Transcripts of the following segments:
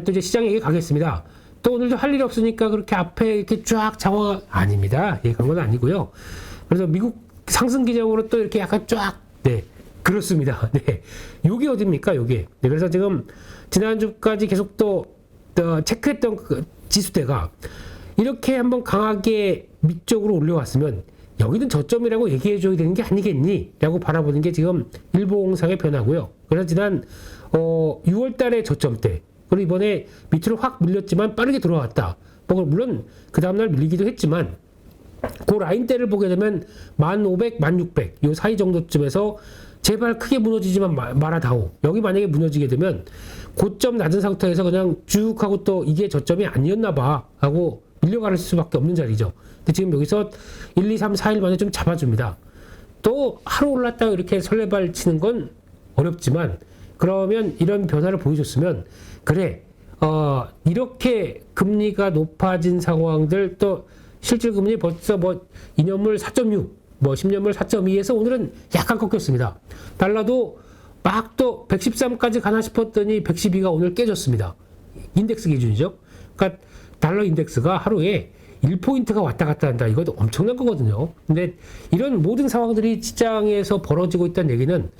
또 이제 시장 얘기 가겠습니다. 또 오늘도 할 일이 없으니까 그렇게 앞에 이렇게 쫙 장화 아닙니다. 예, 그런 건 아니고요. 그래서 미국 상승 기점으로 또 이렇게 약간 쫙, 네, 그렇습니다. 네, 요게 어딥니까, 요게. 네, 그래서 지금 지난주까지 계속 또 어, 체크했던 그 지수대가 이렇게 한번 강하게 밑쪽으로 올려왔으면 여기는 저점이라고 얘기해 줘야 되는 게 아니겠니? 라고 바라보는 게 지금 일봉상의 변화고요. 그래서 지난 어, 6월 달에 저점 때 그리고 이번에 밑으로 확 밀렸지만 빠르게 돌아왔다. 뭐 물론 그 다음날 밀리기도 했지만 그 라인대를 보게 되면 1500, 1600, 요 사이 정도쯤에서 제발 크게 무너지지만 마- 말아다오. 여기 만약에 무너지게 되면 고점 낮은 상태에서 그냥 쭉 하고 또 이게 저점이 아니었나 봐 하고 밀려갈 수밖에 없는 자리죠. 근데 지금 여기서 1, 2, 3, 4일 만에 좀 잡아줍니다. 또 하루 올랐다가 이렇게 설레발 치는 건 어렵지만 그러면 이런 변화를 보여줬으면 그래 어 이렇게 금리가 높아진 상황들 또 실질 금리 벌써 뭐 2년물 4.6, 뭐 10년물 4.2에서 오늘은 약간 꺾였습니다. 달러도 막 또 113까지 가나 싶었더니 112가 오늘 깨졌습니다. 인덱스 기준이죠. 그러니까 달러 인덱스가 하루에 1포인트가 왔다 갔다 한다. 이것도 엄청난 거거든요. 근데 이런 모든 상황들이 시장에서 벌어지고 있다는 얘기는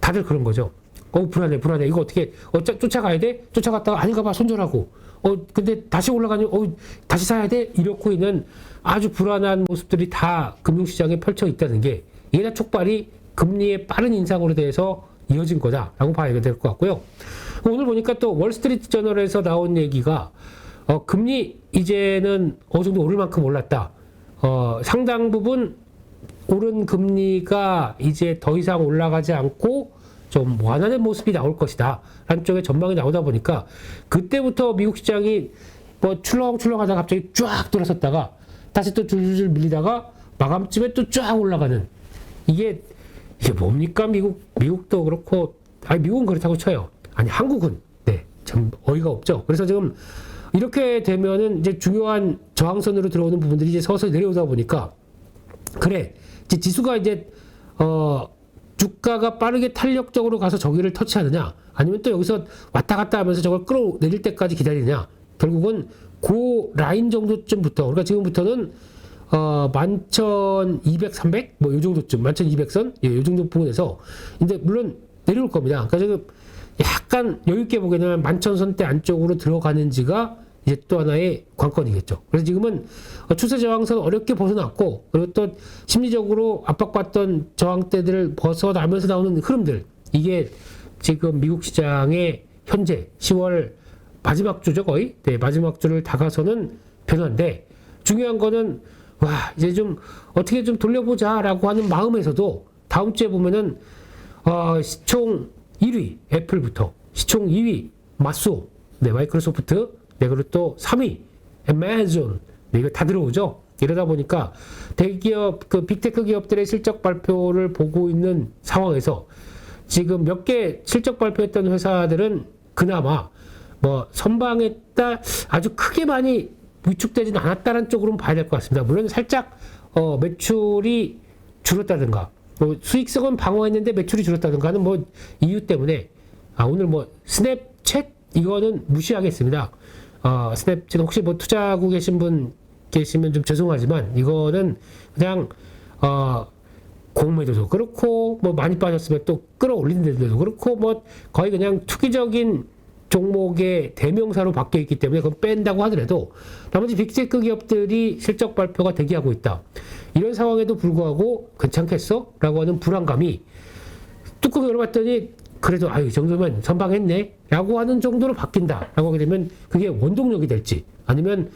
다들 그런 거죠. 어, 불안해, 불안해. 이거 어떻게, 어, 쫓- 쫓아가야 돼? 쫓아갔다가 아닌가 봐, 손절하고. 어, 근데 다시 올라가니, 어, 다시 사야 돼? 이렇고 있는 아주 불안한 모습들이 다 금융시장에 펼쳐 있다는 게, 이게 다 촉발이 금리의 빠른 인상으로 대해서 이어진 거다라고 봐야 될 것 같고요. 오늘 보니까 또 월스트리트 저널에서 나온 얘기가, 어, 금리 이제는 어느 정도 오를 만큼 올랐다. 어, 상당 부분 오른 금리가 이제 더 이상 올라가지 않고 좀 완화된 모습이 나올 것이다. 라는 쪽에 전망이 나오다 보니까 그때부터 미국 시장이 뭐 출렁출렁 하다가 갑자기 쫙 돌아섰다가 다시 또 줄줄 밀리다가 마감쯤에 또 쫙 올라가는 이게 이게 뭡니까 미국 미국도 그렇고 아니 미국은 그렇다고 쳐요. 아니 한국은 네참 어이가 없죠. 그래서 지금 이렇게 되면은 이제 중요한 저항선으로 들어오는 부분들이 이제 서서히 내려오다 보니까 그래 지수가 이제 어 주가가 빠르게 탄력적으로 가서 저기를 터치하느냐 아니면 또 여기서 왔다 갔다 하면서 저걸 끌어내릴 때까지 기다리느냐 결국은 그 라인 정도쯤부터 그러니까 지금부터는 어 11,200, 300 뭐 요 정도쯤 11,200선 예, 요 정도 부분에서 이제 물론 내려올 겁니다. 그러니까 지금 약간 여유 있게 보게 되면 11,000선대 안쪽으로 들어가는지가 이제 또 하나의 관건이겠죠. 그래서 지금은 어, 추세 저항선 어렵게 벗어났고 그리고 또 심리적으로 압박받던 저항대들을 벗어나면서 나오는 흐름들 이게 지금 미국 시장의 현재 10월 마지막 주죠 거의 네, 마지막 주를 다가서는 변화인데 중요한 거는 와 이제 좀 어떻게 좀 돌려보자라고 하는 마음에서도 다음 주에 보면은 어, 시총 1위 애플부터 시총 2위 마소 네 마이크로소프트 네 그리고 또 3위 애마존 네, 이거 다 들어오죠 이러다 보니까 대기업 그 빅테크 기업들의 실적 발표를 보고 있는 상황에서 지금 몇 개 실적 발표했던 회사들은 그나마 뭐 선방했다 아주 크게 많이 위축되지는 않았다는 쪽으로는 봐야 될 것 같습니다. 물론 살짝 어, 매출이 줄었다든가 뭐 수익성은 방어했는데 매출이 줄었다든가 하는 뭐 이유 때문에 아 오늘 뭐 스냅챗 이거는 무시하겠습니다. 어, 스냅챗 혹시 뭐 투자하고 계신 분 계시면 좀 죄송하지만 이거는 그냥 어 공매도도 그렇고 뭐 많이 빠졌으면 또 끌어올리는 데도 그렇고 뭐 거의 그냥 투기적인 종목의 대명사로 바뀌어 있기 때문에 그건 뺀다고 하더라도 나머지 빅테크 기업들이 실적 발표가 대기하고 있다. 이런 상황에도 불구하고 괜찮겠어? 라고 하는 불안감이 뚜껑 열어봤더니 그래도 아유 이 정도면 선방했네. 라고 하는 정도로 바뀐다. 라고 하게 되면 그게 원동력이 될지 아니면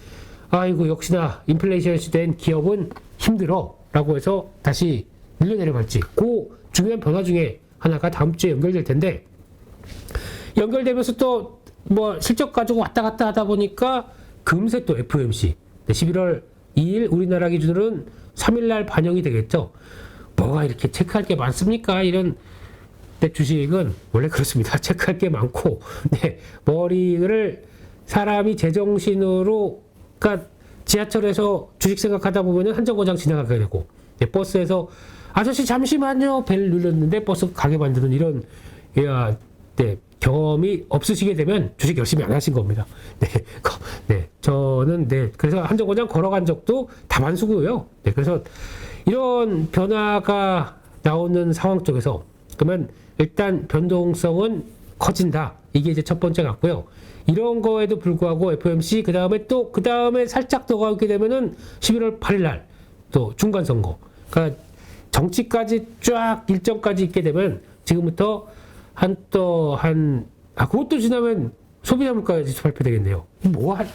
아이고 역시나 인플레이션 시대엔 기업은 힘들어. 라고 해서 다시 밀려내려갈지. 그 중요한 변화 중에 하나가 다음 주에 연결될 텐데 연결되면서 또 뭐 실적 가지고 왔다 갔다 하다 보니까 금세 또 FOMC 11월 2일 우리나라 기준으로는 3일날 반영이 되겠죠. 뭐가 이렇게 체크할 게 많습니까? 이런 내 주식은 원래 그렇습니다. 체크할 게 많고, 네, 머리를 사람이 제정신으로, 그러니까 지하철에서 주식 생각하다 보면은 한정거장 지나가게 되고, 네, 버스에서 아저씨 잠시만요. 벨 눌렀는데 버스 가게 만드는 이런 야, 네, 경험이 없으시게 되면 주식 열심히 안 하신 겁니다. 네, 거- 네, 저는 네, 그래서 한정거장 걸어간 적도 다반수고요. 네, 그래서 이런 변화가 나오는 상황 쪽에서 그러면 일단 변동성은 커진다. 이게 이제 첫 번째 같고요. 이런 거에도 불구하고 FOMC 그 다음에 또 그 다음에 살짝 더 가게 되면은 11월 8일 날 또 중간 선거. 그러니까 정치까지 쫙 일정까지 있게 되면 지금부터 한 또한 아 그것도 지나면 소비자 물가까지 발표되겠네요. 뭐 한,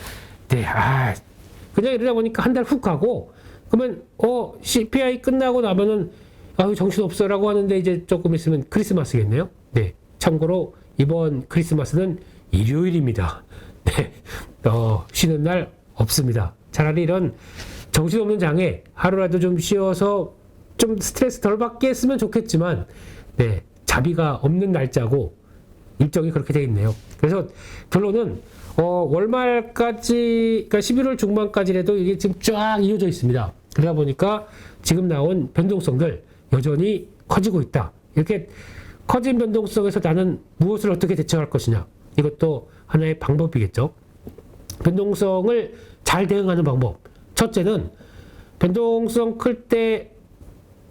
네, 아 그냥 이러다 보니까 한 달 훅 가고 그러면 어 CPI 끝나고 나면은 아유 정신 없어라고 하는데 이제 조금 있으면 크리스마스겠네요. 네, 참고로 이번 크리스마스는 일요일입니다. 네, 어 쉬는 날 없습니다. 차라리 이런 정신없는 장에 하루라도 좀 쉬어서 좀 스트레스 덜 받게 했으면 좋겠지만, 네, 자비가 없는 날짜고 일정이 그렇게 돼 있네요. 그래서 결론은 어, 월말까지, 그러니까 11월 중반까지라도 이게 지금 쫙 이어져 있습니다. 그러다 보니까 지금 나온 변동성들 여전히 커지고 있다. 이렇게 커진 변동성에서 나는 무엇을 어떻게 대처할 것이냐. 이것도 하나의 방법이겠죠. 변동성을 잘 대응하는 방법. 첫째는 변동성 클 때,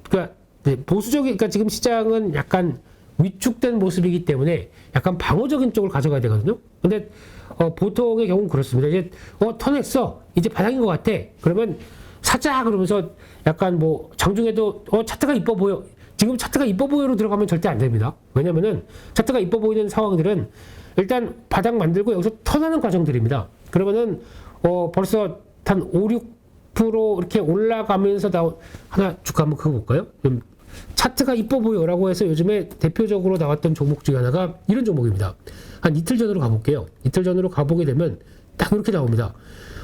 그러니까 네, 보수적인, 그러니까 지금 시장은 약간 위축된 모습이기 때문에 약간 방어적인 쪽을 가져가야 되거든요. 근데 어, 보통의 경우는 그렇습니다. 이제 어 턴했어, 이제 바닥인 것 같아. 그러면 사자 그러면서 약간 뭐 장중에도 어 차트가 이뻐 보여. 지금 차트가 이뻐 보여로 들어가면 절대 안 됩니다. 왜냐면은 차트가 이뻐 보이는 상황들은 일단 바닥 만들고 여기서 턴하는 과정들입니다. 그러면은 어 벌써 한 5, 6% 이렇게 올라가면서 나 하나 주가 한번 그거 볼까요? 좀 차트가 이뻐 보여라고 해서 요즘에 대표적으로 나왔던 종목 중에 하나가 이런 종목입니다. 한 이틀 전으로 가볼게요. 이틀 전으로 가보게 되면 딱 이렇게 나옵니다.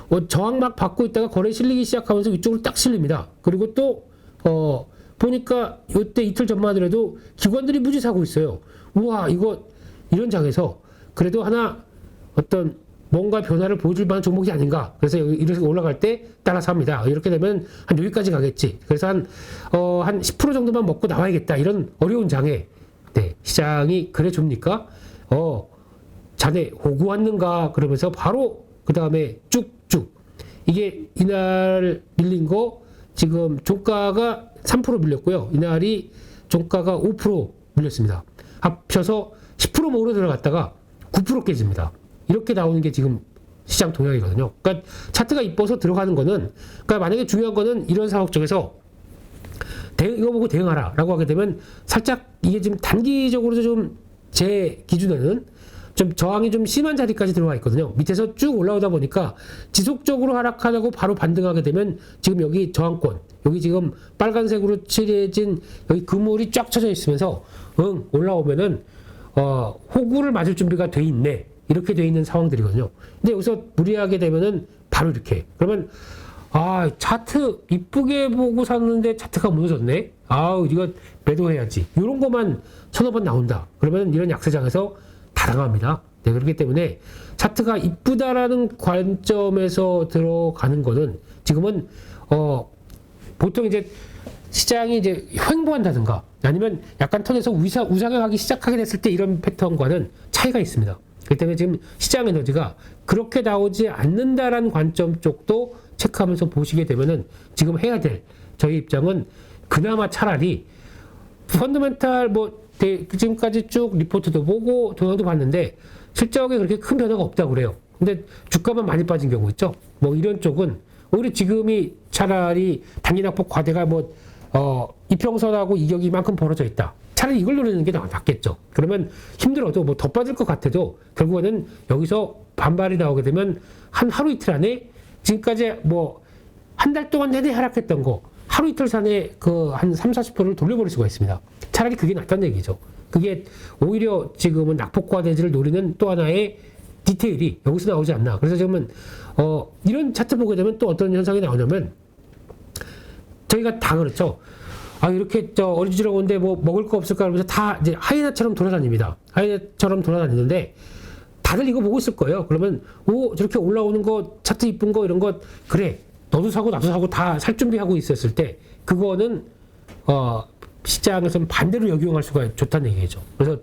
어, 저항 막 받고 있다가 거래 실리기 시작하면서 위쪽으로 딱 실립니다. 그리고 또, 어, 보니까 이때 이틀 전만 하더라도 기관들이 무지 사고 있어요. 우와, 이거, 이런 장에서 그래도 하나 어떤 뭔가 변화를 보여줄 만한 종목이 아닌가. 그래서 여기 이렇게 올라갈 때 따라서 합니다. 이렇게 되면 한 여기까지 가겠지. 그래서 한, 어, 한 10% 정도만 먹고 나와야겠다. 이런 어려운 장에, 네, 시장이 그래 줍니까? 어, 자네 호구 왔는가? 그러면서 바로 그 다음에 쭉 쭉. 이게 이날 밀린 거 지금 종가가 3% 밀렸고요. 이날이 종가가 5% 밀렸습니다. 합쳐서 10% 모으러 들어갔다가 9% 깨집니다. 이렇게 나오는 게 지금 시장 동향이거든요. 그러니까 차트가 이뻐서 들어가는 거는 그러니까 만약에 중요한 거는 이런 상황 쪽에서 대응, 이거 보고 대응하라라고 하게 되면 살짝 이게 지금 단기적으로 좀 제 기준에는 좀 저항이 좀 심한 자리까지 들어와 있거든요. 밑에서 쭉 올라오다 보니까 지속적으로 하락하다고 바로 반등하게 되면 지금 여기 저항권, 여기 지금 빨간색으로 칠해진 여기 그물이 쫙 쳐져 있으면서 응 올라오면은 어 호구를 맞을 준비가 돼 있네 이렇게 돼 있는 상황들이거든요. 근데 여기서 무리하게 되면은 바로 이렇게 그러면 아 차트 이쁘게 보고 샀는데 차트가 무너졌네. 아우 이거 매도해야지. 이런 것만 서너 번 나온다. 그러면 이런 약세장에서 다 당합니다. 네, 그렇기 때문에 차트가 이쁘다라는 관점에서 들어가는 거는 지금은 어 보통 이제 시장이 이제 횡보한다든가 아니면 약간 턴에서 우사, 우상향하기 시작하게 됐을 때 이런 패턴과는 차이가 있습니다. 그렇기 때문에 지금 시장 에너지가 그렇게 나오지 않는다라는 관점 쪽도 체크하면서 보시게 되면은 지금 해야 될 저희 입장은 그나마 차라리 펀더멘탈 뭐 대- 지금까지 쭉 리포트도 보고 동영도 봤는데 실적에 그렇게 큰 변화가 없다고 그래요. 근데 주가만 많이 빠진 경우 있죠. 뭐 이런 쪽은 오히려 지금이 차라리 단기 낙폭 과대가 뭐 어, 이평선하고 이격이 만큼 벌어져 있다. 차라리 이걸 노리는 게 나- 낫겠죠. 그러면 힘들어도 뭐 더 빠질 것 같아도 결국에는 여기서 반발이 나오게 되면 한 하루 이틀 안에 지금까지 뭐 한 달 동안 내내 하락했던 거 하루 이틀 산에 그 한 3, 40%를 돌려버릴 수가 있습니다. 차라리 그게 낫다는 얘기죠. 그게 오히려 지금은 낙폭과 대지를 노리는 또 하나의 디테일이 여기서 나오지 않나. 그래서 지금은 어 이런 차트 보게 되면 또 어떤 현상이 나오냐면 저희가 다 그렇죠. 아 이렇게 저 어리지러운데 뭐 먹을 거 없을까 그러면서 다 이제 하이에나처럼 돌아다닙니다. 하이에나처럼 돌아다니는데 다들 이거 보고 있을 거예요. 그러면 오 저렇게 올라오는 거 차트 이쁜 거 이런 거 그래 너도 사고 나도 사고 다 살 준비하고 있었을 때 그거는 어 시장에서는 반대로 역용할 수가 좋다는 얘기죠. 그래서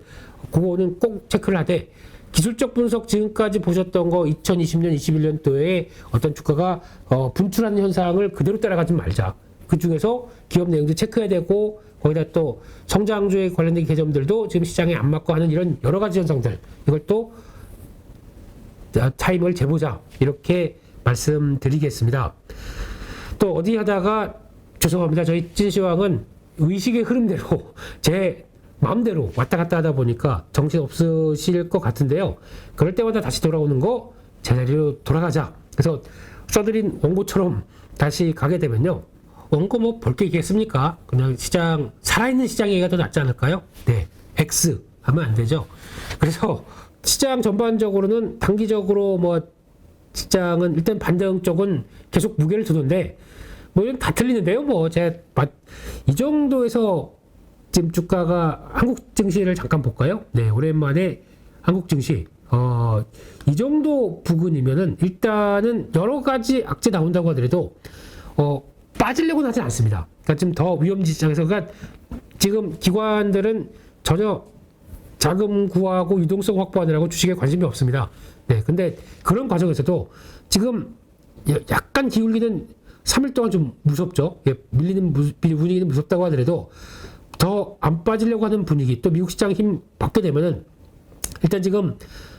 그거는 꼭 체크를 하되 기술적 분석 지금까지 보셨던 거 2020년, 21년도에 어떤 주가가 어, 분출하는 현상을 그대로 따라가지 말자. 그 중에서 기업 내용도 체크해야 되고 거기다 또 성장주에 관련된 개점들도 지금 시장에 안 맞고 하는 이런 여러 가지 현상들 이걸 또 자, 타임을 재보자 이렇게 말씀드리겠습니다. 또 어디 하다가 죄송합니다. 저희 찐시황은 의식의 흐름대로 제 마음대로 왔다 갔다 하다 보니까 정신 없으실 것 같은데요. 그럴 때마다 다시 돌아오는 거 제자리로 돌아가자. 그래서 써드린 원고처럼 다시 가게 되면요. 원고 뭐 볼 게 있겠습니까? 그냥 시장 살아있는 시장 얘기가 더 낫지 않을까요? 네, X 하면 안 되죠. 그래서 시장 전반적으로는 단기적으로 뭐 시장은 일단 반등 쪽은 계속 무게를 두는데 뭐 이건 다 틀리는데요. 뭐 제가 맞- 이 정도에서 지금 주가가 한국 증시를 잠깐 볼까요? 네, 오랜만에 한국 증시 어, 이 정도 부근이면은 일단은 여러 가지 악재 나온다고 하더라도 어, 빠지려고는 하지 않습니다. 그러니까 좀더 위험지 시장에서 그러니까 지금 기관들은 전혀 자금 구하고 유동성 확보하느라고 주식에 관심이 없습니다. 네, 근데 그런 과정에서도 지금 야- 약간 기울기는 3일 동안 좀 무섭죠. 예, 밀리는 무- 분위기는 무섭다고 하더라도 더 안 빠지려고 하는 분위기 또 미국 시장 힘 받게 되면은 일단 지금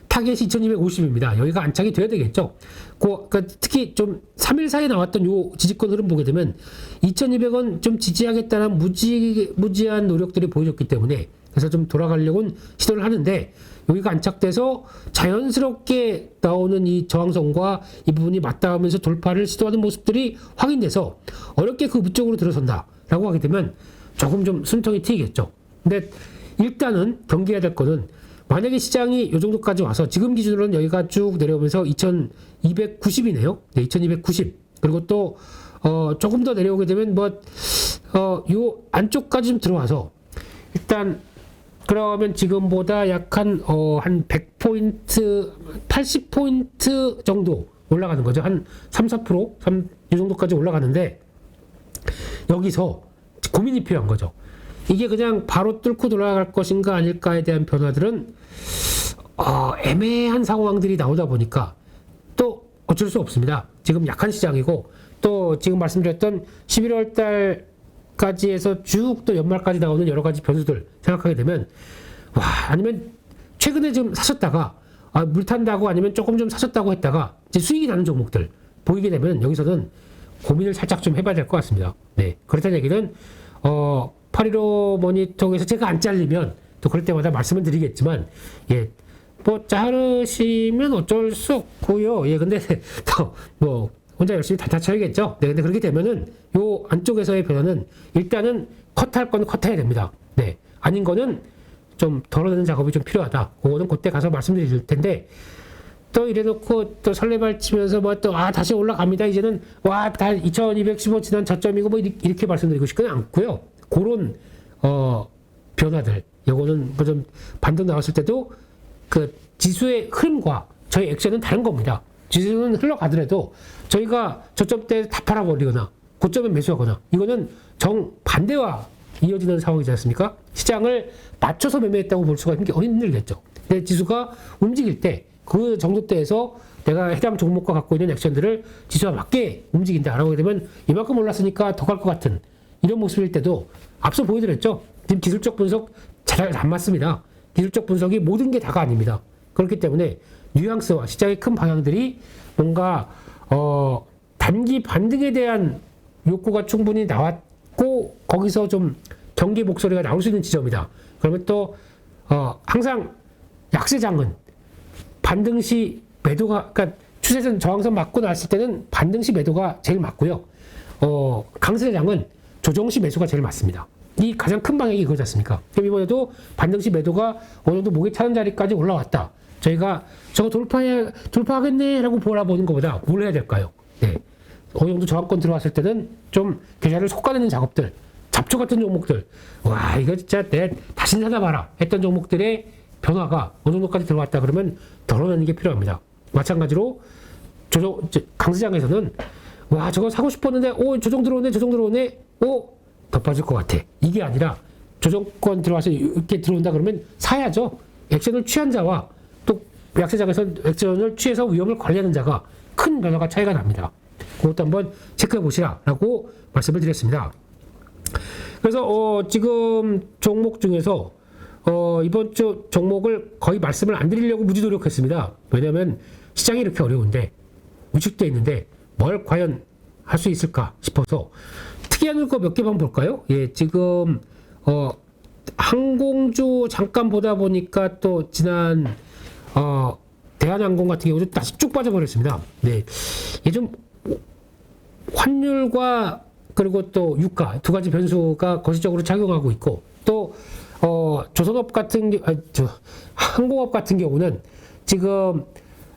타겟이 2250입니다. 여기가 안착이 돼야 되겠죠. 그, 그러니까 특히 좀 3일 사이에 나왔던 요 지지권 흐름 보게 되면 2200원 좀 지지하겠다는 무지, 무지한 노력들이 보여졌기 때문에 그래서 좀 돌아가려고는 시도를 하는데 여기가 안착돼서 자연스럽게 나오는 이 저항선과 이 부분이 맞닿으면서 돌파를 시도하는 모습들이 확인돼서 어렵게 그 위쪽으로 들어선다 라고 하게 되면 조금 좀 숨통이 트이겠죠. 근데 일단은 경계해야 될 거는 만약에 시장이 이 정도까지 와서 지금 기준으로는 여기가 쭉 내려오면서 2290이네요. 네, 2290. 그리고 또, 어, 조금 더 내려오게 되면 뭐, 어, 요 안쪽까지 좀 들어와서 일단 그러면 지금보다 약한 어, 한 100포인트, 80포인트 정도 올라가는 거죠. 한 3, 4%? 3, 이 정도까지 올라가는데 여기서 고민이 필요한 거죠. 이게 그냥 바로 뚫고 돌아갈 것인가 아닐까에 대한 변화들은 어, 애매한 상황들이 나오다 보니까 또 어쩔 수 없습니다. 지금 약한 시장이고 또 지금 말씀드렸던 11월 달 까지 해서 쭉 또 연말까지 나오는 여러 가지 변수들 생각하게 되면 와 아니면 최근에 좀 사셨다가 아, 물 탄다고 아니면 조금 좀 사셨다고 했다가 이제 수익이 나는 종목들 보이게 되면 여기서는 고민을 살짝 좀 해봐야 될 것 같습니다. 네 그렇다는 얘기는 어 815 모니터에서 제가 안 잘리면 또 그럴 때마다 말씀을 드리겠지만 예. 뭐 자르시면 어쩔 수 없고요. 예, 근데 또뭐 혼자 열심히 달타 쳐야겠죠. 네, 근데 그렇게 되면은 요 안쪽에서의 변화는 일단은 컷할 건 컷해야 됩니다. 네, 아닌 거는 좀 덜어내는 작업이 좀 필요하다. 그거는 그때 가서 말씀드릴 텐데 또 이래놓고 또 설레발 치면서 뭐 또 아 다시 올라갑니다. 이제는 와 다 2215 지난 저점이고 뭐 이렇게 말씀드리고 싶지는 않고요. 그런 어 변화들 요거는 뭐 좀 반등 나왔을 때도 그 지수의 흐름과 저희 액션은 다른 겁니다. 지수는 흘러가더라도 저희가 저점 때 다 팔아버리거나 고점에 매수하거나 이거는 정 반대와 이어지는 상황이지 않습니까? 시장을 맞춰서 매매했다고 볼 수가 힘- 힘들겠죠. 근데 지수가 움직일 때 그 정도 때에서 내가 해당 종목과 갖고 있는 액션들을 지수와 맞게 움직인다라고 하게 되면 이만큼 올랐으니까 더 갈 것 같은 이런 모습일 때도 앞서 보여드렸죠. 지금 기술적 분석 잘 안 맞습니다. 기술적 분석이 모든 게 다가 아닙니다. 그렇기 때문에 뉘앙스와 시장의 큰 방향들이 뭔가 어 단기 반등에 대한 욕구가 충분히 나왔고 거기서 좀 경계 목소리가 나올 수 있는 지점이다. 그러면 또 어, 항상 약세장은 반등 시 매도가 그러니까 추세선 저항선 맞고 나왔을 때는 반등 시 매도가 제일 맞고요. 어, 강세장은 조정 시 매수가 제일 맞습니다. 이 가장 큰 방향이 그거지 않습니까? 그럼 이번에도 반등 시 매도가 어느 정도 목에 차는 자리까지 올라왔다. 저희가 저거 돌파해 돌파하겠네라고 보라보는 것보다 뭘 해야 될까요? 네. 어느 정도 저항권 들어왔을 때는 좀 계좌를 속가내는 작업들, 잡초 같은 종목들, 와 이거 진짜 내 다시 찾아봐라 했던 종목들의 변화가 어느 정도까지 들어왔다 그러면 덜어내는 게 필요합니다. 마찬가지로 조정 저, 강시장에서는 와 저거 사고 싶었는데 오 조정 들어오네 조정 들어오네 오 더 빠질 것 같아 이게 아니라 조정권 들어와서 이렇게 들어온다 그러면 사야죠. 액션을 취한 자와 또 약세장에서 액션을 취해서 위험을 관리하는 자가 큰 변화가 차이가 납니다. 그것도 한번 체크해 보시라라고 말씀을 드렸습니다. 그래서 어, 지금 종목 중에서 어, 이번 주 종목을 거의 말씀을 안 드리려고 무지 노력했습니다. 왜냐하면 시장이 이렇게 어려운데 위축돼 있는데 뭘 과연 할 수 있을까 싶어서 특이한 거 몇 개만 볼까요? 예, 지금 어, 항공주 잠깐 보다 보니까 또 지난 어, 대한항공 같은 경우도 다시 쭉 빠져버렸습니다. 네, 예좀 환율과 그리고 또 유가 두 가지 변수가 거시적으로 작용하고 있고 또 어, 조선업 같은 경, 아, 저 항공업 같은 경우는 지금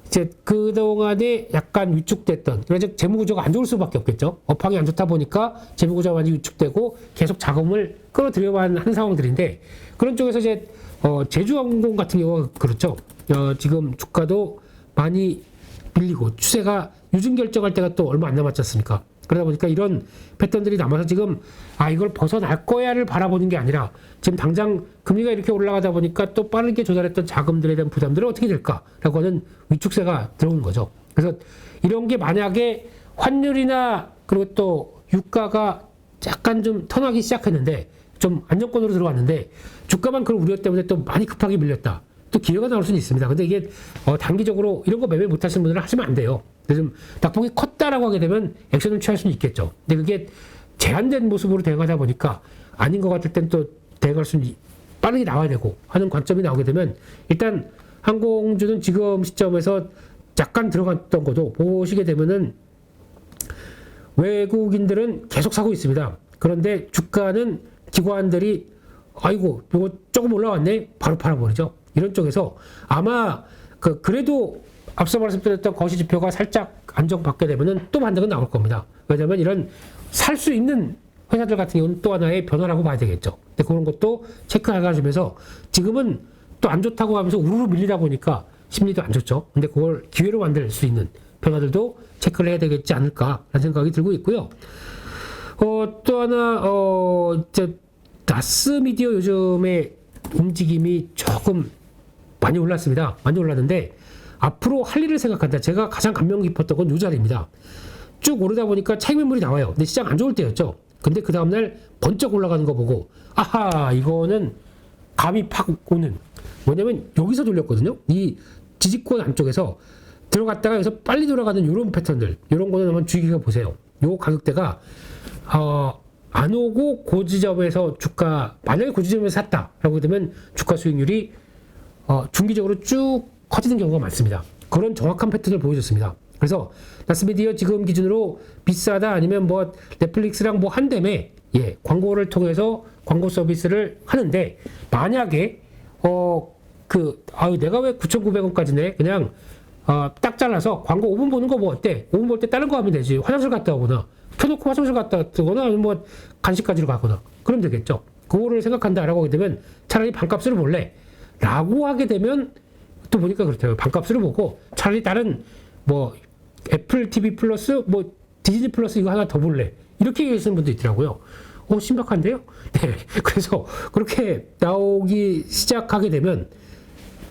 이제 그 동안에 약간 위축됐던 그래서 재무 구조가 안 좋을 수밖에 없겠죠. 업황이 안 좋다 보니까 재무 구조가 많이 위축되고 계속 자금을 끌어들여만 하는 상황들인데 그런 쪽에서 이제 어, 제주항공 같은 경우가 그렇죠. 어, 지금 주가도 많이 밀리고 추세가 유증 결정할 때가 또 얼마 안 남았지 않습니까? 그러다 보니까 이런 패턴들이 남아서 지금 아 이걸 벗어날 거야를 바라보는 게 아니라 지금 당장 금리가 이렇게 올라가다 보니까 또 빠르게 조달했던 자금들에 대한 부담들은 어떻게 될까라고 하는 위축세가 들어오는 거죠. 그래서 이런 게 만약에 환율이나 그리고 또 유가가 약간 좀 턴하기 시작했는데 좀 안정권으로 들어왔는데 주가만 그런 우려 때문에 또 많이 급하게 밀렸다. 또 기회가 나올 수는 있습니다. 근데 이게 어, 단기적으로 이런 거 매매 못 하시는 분들은 하시면 안 돼요. 좀 낙폭이 컸다라고 하게 되면 액션을 취할 수는 있겠죠. 근데 그게 제한된 모습으로 대응하다 보니까 아닌 것 같을 땐 또 대응할 수는 빠르게 나와야 되고 하는 관점이 나오게 되면 일단 항공주는 지금 시점에서 약간 들어갔던 것도 보시게 되면은 외국인들은 계속 사고 있습니다. 그런데 주가는 기관들이 아이고 이거 조금 올라왔네 바로 팔아버리죠. 이런 쪽에서 아마 그 그래도 앞서 말씀드렸던 거시 지표가 살짝 안정받게 되면은 또 반등은 나올 겁니다. 왜냐하면 이런 살 수 있는 회사들 같은 경우는 또 하나의 변화라고 봐야 되겠죠. 근데 그런 것도 체크해가시면서 지금은 또 안 좋다고 하면서 우르르 밀리다 보니까 심리도 안 좋죠. 근데 그걸 기회로 만들 수 있는 변화들도 체크를 해야 되겠지 않을까라는 생각이 들고 있고요. 어, 또 하나, 어, 이제, 나스 미디어 요즘에 움직임이 조금 많이 올랐습니다. 많이 올랐는데, 앞으로 할 일을 생각한다. 제가 가장 감명 깊었던 건 이 자리입니다. 쭉 오르다 보니까 차익 매물이 나와요. 근데 시장 안 좋을 때였죠. 근데 그 다음날 번쩍 올라가는 거 보고, 아하, 이거는 감이 팍 오는. 뭐냐면 여기서 돌렸거든요. 이 지지권 안쪽에서 들어갔다가 여기서 빨리 돌아가는 이런 패턴들. 이런 거는 한번 주의 깊게 보세요. 요 가격대가, 어, 안 오고 고지점에서 주가, 만약에 고지점에서 샀다라고 되면 주가 수익률이 어, 중기적으로 쭉 커지는 경우가 많습니다. 그런 정확한 패턴을 보여줬습니다. 그래서 나스미디어 지금 기준으로 비싸다 아니면 뭐 넷플릭스랑 뭐 한다며 예 광고를 통해서 광고 서비스를 하는데 만약에 어그 아유 내가 왜 9,900원까지 내 그냥 어, 딱 잘라서 광고 5분 보는 거 뭐 어때? 5분 볼 때 다른 거 하면 되지. 화장실 갔다 오거나 켜놓고 화장실 갔다 아니면 뭐 간식 가지러 가거나 그러면 되겠죠. 그거를 생각한다라고 하게 되면 차라리 반값으로 볼래. 라고 하게 되면 또 보니까 그렇대요. 반값으로 보고 차라리 다른 뭐 애플 TV 플러스 뭐 디즈니 플러스 이거 하나 더 볼래. 이렇게 얘기하시는 분도 있더라고요. 어, 신박한데요? 네. 그래서 그렇게 나오기 시작하게 되면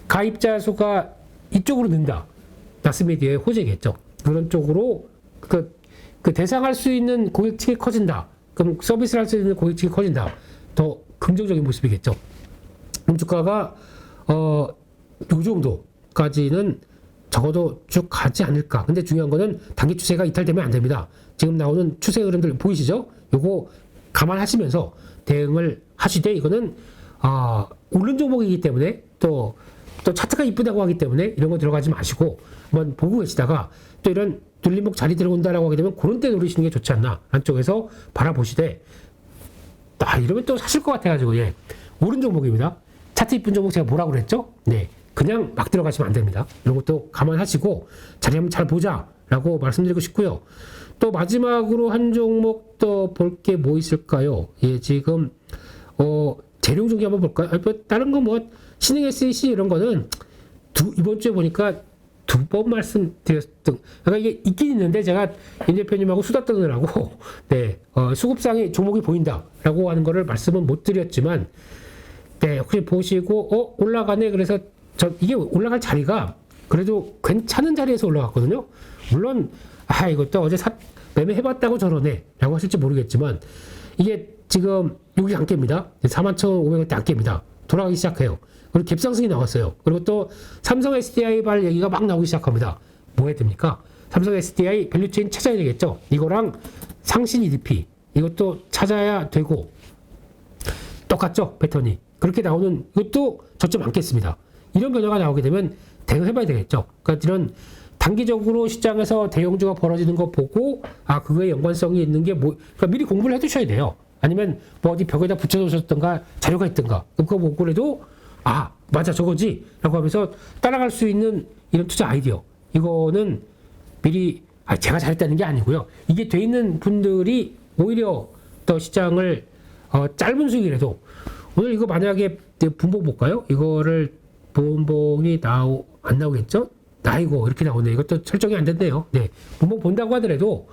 가입자 수가 이쪽으로 는다. 나스미디어의 호재겠죠. 그런 쪽으로 그, 그 대상할 수 있는 고객층이 커진다. 그럼 서비스를 할 수 있는 고객층이 커진다. 더 긍정적인 모습이겠죠. 주가가 어, 요 정도까지는 적어도 쭉 가지 않을까. 근데 중요한 거는 단기 추세가 이탈되면 안 됩니다. 지금 나오는 추세 흐름들 보이시죠? 요거 감안하시면서 대응을 하시되 이거는 아, 오른 종목이기 때문에 또, 또 차트가 이쁘다고 하기 때문에 이런 거 들어가지 마시고 한번 보고 계시다가 또 이런 눌림목 자리 들어온다라고 하게 되면 그런 때 노리시는 게 좋지 않나. 한쪽에서 바라보시되 아, 이러면 또 사실 것 같아가지고, 예. 오른 종목입니다. 차트 이쁜 종목 제가 뭐라고 그랬죠? 네. 그냥 막 들어가시면 안 됩니다. 이런 것도 감안하시고 자리 한번 잘 보자 라고 말씀드리고 싶고요. 또 마지막으로 한 종목 더 볼 게 뭐 있을까요? 예, 지금 어 재료 중에 한번 볼까요? 뭐 다른 거 뭐 신흥 SEC 이런 거는 두, 이번 주에 보니까 두 번 말씀드렸던 그러니까 이게 있긴 있는데 제가 임 대표님하고 수다 떠느라고 네 어, 수급상의 종목이 보인다라고 하는 거를 말씀은 못 드렸지만 네 혹시 보시고 어 올라가네? 그래서 저 이게 올라갈 자리가 그래도 괜찮은 자리에서 올라갔거든요. 물론 아 이것도 어제 사, 매매해봤다고 저러네 라고 하실지 모르겠지만 이게 지금 여기 안 깹니다. 41,500원대 안 깹니다 돌아가기 시작해요. 그리고 갭상승이 나왔어요. 그리고 또 삼성 SDI 발 얘기가 막 나오기 시작합니다. 뭐 해야 됩니까? 삼성 SDI 밸류체인 찾아야 되겠죠? 이거랑 상신 EDP 이것도 찾아야 되고 똑같죠? 패턴이. 그렇게 나오는 이것도 저점 않겠습니다. 이런 변화가 나오게 되면 대응해봐야 되겠죠? 그러니까 이런 단기적으로 시장에서 대형주가 벌어지는 거 보고 아 그거에 연관성이 있는 게 뭐 그러니까 미리 공부를 해두셔야 돼요 아니면 뭐 어디 벽에다 붙여놓으셨던가 자료가 있던가 그거 보고 해도 아 맞아 저거지 라고 하면서 따라갈 수 있는 이런 투자 아이디어 이거는 미리 아, 제가 잘했다는 게 아니고요. 이게 돼 있는 분들이 오히려 더 시장을 어, 짧은 수익이라도 오늘 이거 만약에 내 분봉 볼까요? 이거를 분봉이 나오 안 나오겠죠? 나이고 이렇게 나오네. 이것도 설정이 안 됐네요. 네, 분봉 본다고 하더라도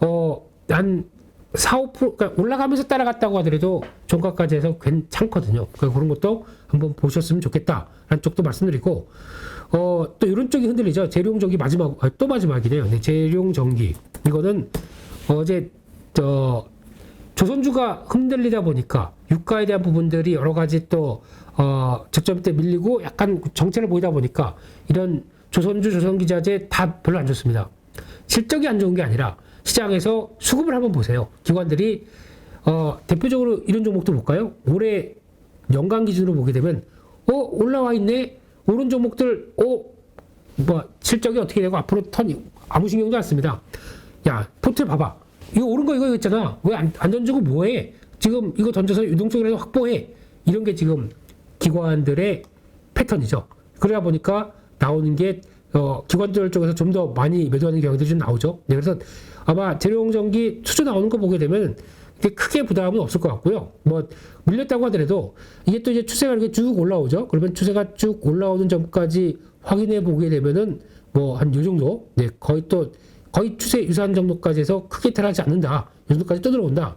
어한 4, 5% 그러니까 올라가면서 따라갔다고 하더라도 종가까지 해서 괜찮거든요. 그러니까 그런 것도 한번 보셨으면 좋겠다라는 쪽도 말씀드리고 어, 또 이런 쪽이 흔들리죠. 재룡 전기 마지막 아, 또 마지막이네요. 네, 재룡 전기 이거는 어제 저 조선주가 흔들리다 보니까 유가에 대한 부분들이 여러 가지 또 어, 적점 때 밀리고 약간 정체를 보이다 보니까 이런 조선주 조선기자재 다 별로 안 좋습니다. 실적이 안 좋은 게 아니라 시장에서 수급을 한번 보세요. 기관들이 어, 대표적으로 이런 종목도 볼까요? 올해 연간 기준으로 보게 되면 어 올라와 있네. 오른 종목들 어뭐 실적이 어떻게 되고 앞으로 턴 아무 신경도 안 씁니다. 야 포트 봐봐. 이거 오른 거 이거 있잖아. 왜안안 던지고 뭐해? 지금 이거 던져서 유동성이라도 확보해. 이런 게 지금 기관들의 패턴이죠. 그러다 보니까 나오는 게 어, 기관들 쪽에서 좀 더 많이 매도하는 경우들이 좀 나오죠. 네, 그래서 아마 재료용전기 수주 나오는 거 보게 되면 크게 부담은 없을 것 같고요. 뭐 밀렸다고 하더라도 이게 또 이제 추세가 이렇게 쭉 올라오죠. 그러면 추세가 쭉 올라오는 점까지 확인해 보게 되면은 뭐 한 요 정도, 네 거의 또 거의 추세 유사한 정도까지 해서 크게 탈하지 않는다. 이 정도까지 떠들어온다.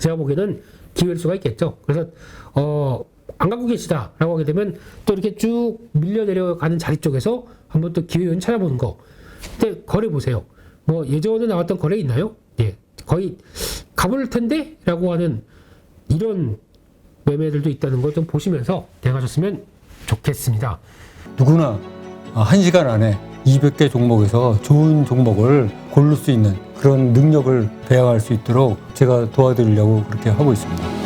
제가 보기에는 기회일 수가 있겠죠. 그래서 어, 안 갖고 계시다라고 하게 되면 또 이렇게 쭉 밀려 내려가는 자리 쪽에서 한번 또 기회 요인 찾아보는 거. 근데 거래 보세요. 뭐 예전에 나왔던 거래 있나요? 예, 거의 가볼 텐데 라고 하는 이런 매매들도 있다는 걸 좀 보시면서 대응하셨으면 좋겠습니다. 누구나 아, 한 시간 안에 200개 종목에서 좋은 종목을 고를 수 있는 그런 능력을 배양할 수 있도록 제가 도와드리려고 그렇게 하고 있습니다.